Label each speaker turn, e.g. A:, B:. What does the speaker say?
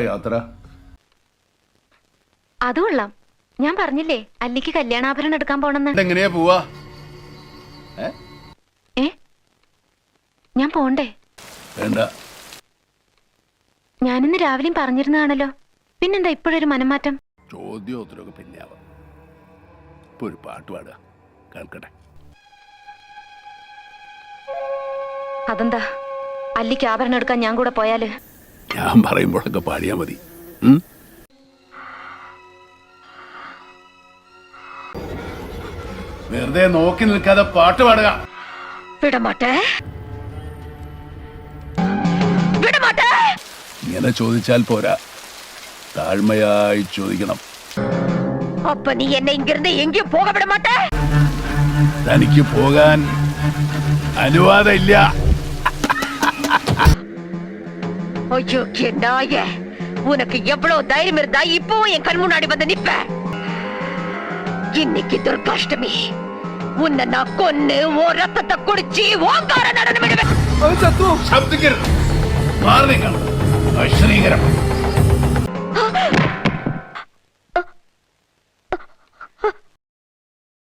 A: യാത്ര.
B: അത് കൊള്ളാം. ഞാൻ പറഞ്ഞില്ലേ അല്ലിക്ക് കല്യാണാഭരണം എടുക്കാൻ പോണെന്ന്.
A: എങ്ങനെയാ പോവാ? ഏ?
B: ഞാൻ പോണ്ടേ?
A: വേണ്ട.
B: ഞാനിന്ന് രാവിലെയും പറഞ്ഞിരുന്നതാണല്ലോ. പിന്നെന്താ ഇപ്പോഴൊരു മനംമാറ്റം?
A: ചോദ്യം ഉത്തരവൊക്കെ പിന്നെ ആവാം. ഇപ്പൊ ഒരു പാട്ട് പാടുക. കേൾക്കട്ടെ.
B: അതെന്താ? അല്ലിക്ക് ആഭരണം എടുക്കാൻ ഞാൻ കൂടെ പോയാൽ?
A: ഞാൻ പറയുമ്പോഴൊക്കെ പാടിയാൽ മതി. വെറുതെ നോക്കി നിൽക്കാതെ പാട്ട് പാടുക.
B: വിടമാട്ടെ. വിടമാട്ടെ.
A: ഇങ്ങനെ ചോദിച്ചാൽ പോരാ. താഴ്മയായി ചോദിക്കണം.
B: അപ്പൊ നീ എന്നെ ഇങ്ങിരുന്ന് എങ്കിലും പോക വിടമാട്ടെ?
A: തനിക്ക് പോകാൻ അനുവാദമില്ല.
B: ஐயோ நாய. உனக்கு எவ்வளவு தைரியம் இருந்தா இப்பவும் என் கண் முன்னாடி வந்து நிப்ப. இன்னைக்கு துர்காஷ்டமி. உன்னை நான் கொன்னு ஓ ரத்தத்தை குடிச்சு ஓங்கார நடனம் விடுவேன்.
A: சப்துகிர். மாறுங்க அஸ்ரீகரம்